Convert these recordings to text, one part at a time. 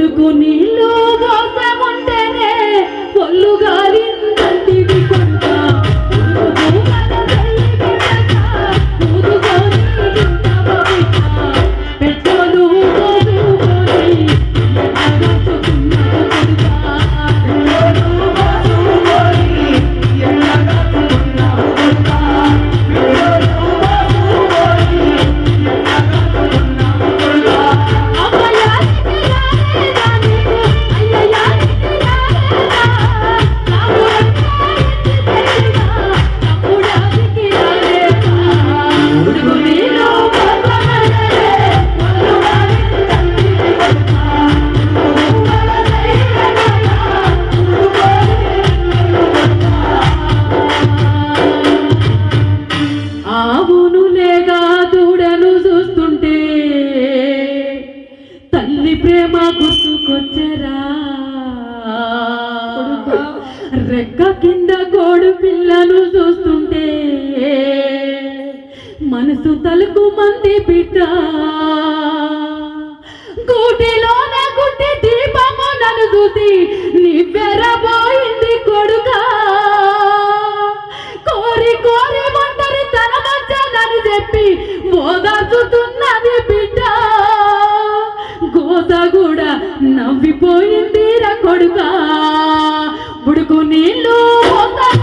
ఉడుకు నీళ్ళు తల్లి ప్రేమ గుర్తుకొచ్చరా? రెక్క కింద కోడు పిల్లను చూస్తుంటే మనసు తలుకు మంది బిడ్డ. గూటిలోన గుట్టి దీపము నన్ను చూసి నివ్వెరబోయింది కొడుకా. కోరి కోరి ఒంటరి తన వచ్చానని చెప్పి ఓదార్చుతున్నది ఉడుకు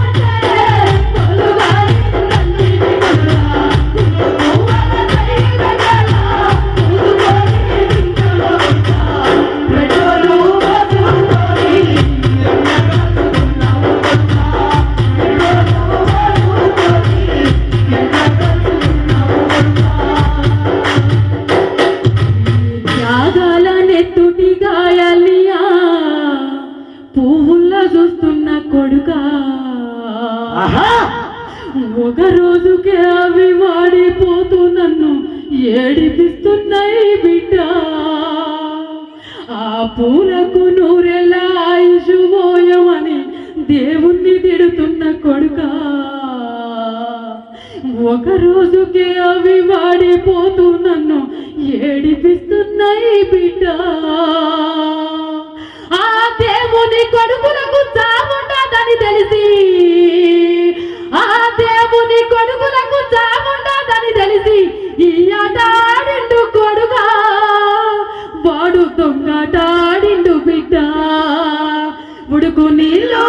చూస్తున్న కొడుకా. ఒక రోజుకే అవి వాడిపోతూ నన్ను ఏడిపిస్తున్నాయి బిడ్డ. ఆ పూలకు నూరెళ్ళ ఆయుష్ పోయమని దేవుణ్ణి తిడుతున్న కొడుకా. ఒక రోజుకే అవి వాడిపోతూ నన్ను ఏడిపిస్తున్నాయి బిడ్డ. దేవుని కొడుకులకు చావుండదని తెలిసి ఆ దేవుని కొడుకులకు చావుండదని తెలిసి ఈ కొడుగా వాడు దొంగటాడిండు బిడ్డ. ఉడుకు నీళ్ళు